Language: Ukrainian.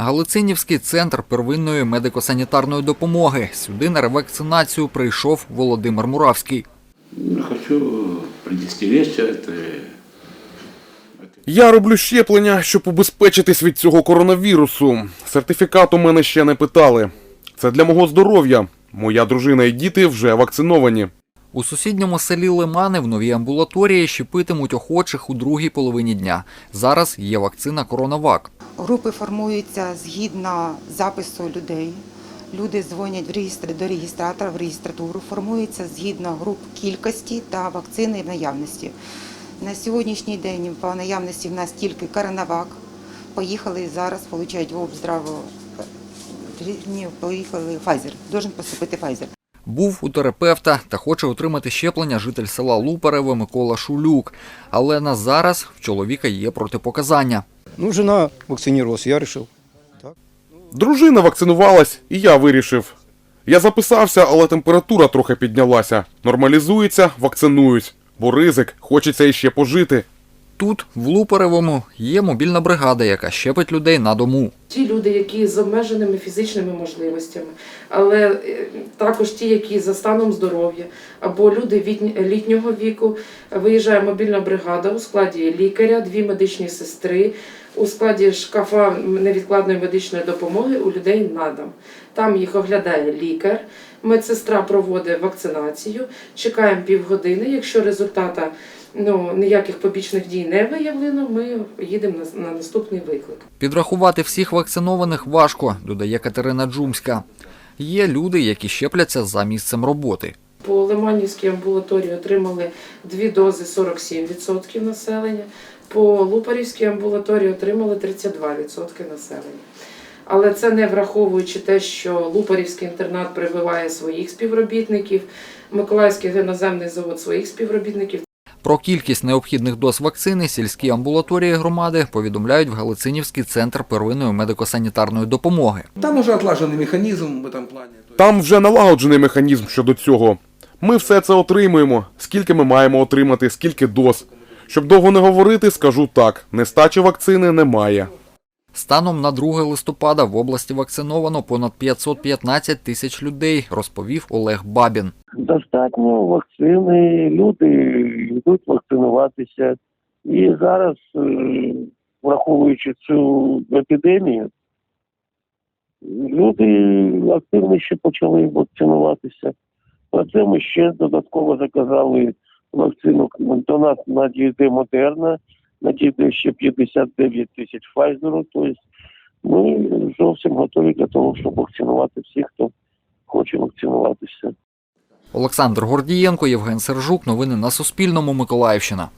Галицинівський центр первинної медико-санітарної допомоги. Сюди на ревакцинацію прийшов Володимир Муравський. Хочу предостеречь э, Я роблю щеплення, щоб убезпечитись від цього коронавірусу. Сертифікат у мене ще не питали. Це для мого здоров'я. Моя дружина і діти вже вакциновані. У сусідньому селі Лимани в новій амбулаторії щепитимуть охочих у другій половині дня. Зараз є вакцина Коронавак. Групи формуються згідно запису людей. Люди дзвонять в реєстр до реєстратора в реєстратуру, формуються згідно груп кількості та вакцини в наявності. На сьогоднішній день по наявності в нас тільки Коронавак. Поїхали зараз, получають в обздраву. Ні, поїхали Pfizer. Должен поступити Pfizer. Був у терапевта та хоче отримати щеплення житель села Лупареве Микола Шулюк. Але на зараз в чоловіка є протипоказання. Ну, жена вакцинировалась, я решил. Дружина вакцинувалась, і я вирішив. Я записався, але температура трохи піднялася. Нормалізується, вакцинуюсь, бо ризик, хочеться іще пожити. Тут, в Лупаревому, є мобільна бригада, яка щепить людей на дому. Ті люди, які з обмеженими фізичними можливостями, але е, також ті, які за станом здоров'я, або люди літнього віку, виїжджає мобільна бригада у складі лікаря, дві медичні сестри, у складі шкафа невідкладної медичної допомоги у людей на дом. Там їх оглядає лікар, медсестра проводить вакцинацію, чекаємо півгодини. Якщо результата ну, ніяких побічних дій не виявлено, ми їдемо на, на наступний виклик. Підрахувати всіх вакцинованих важко, додає Катерина Джумська. Є люди, які щепляться за місцем роботи. По Лиманівській амбулаторії отримали дві дози 47% населення, по Лупарівській амбулаторії отримали 32% населення. Але це не враховуючи те, що Лупарівський інтернат прививає своїх співробітників, Миколаївський геноземний завод своїх співробітників. Про кількість необхідних доз вакцини сільські амбулаторії громади повідомляють в Галицинівський центр первинної медико-санітарної допомоги. Там уже отлаженный механизм в этом плане. Там вже налагоджений механізм щодо цього. Ми все це отримуємо, скільки ми маємо отримати, скільки доз. Щоб довго не говорити, скажу так: нестачі вакцини немає. Станом на 2 листопада в області вакциновано понад 515 тисяч людей, розповів Олег Бабін. достатньо вакцини, люди йдуть вакцинуватися. І зараз, е, враховуючи цю епідемію, люди активніше почали вакцинуватися. Про це ми ще додатково заказали вакцину до нас надійде Модерна, надійде ще 59 тисяч Файзеру. Тобто ми зовсім готові для того, щоб вакцинувати всіх, хто хоче вакцинуватися. Олександр Гордієнко, Євген Сержук. Новини на Суспільному. Миколаївщина.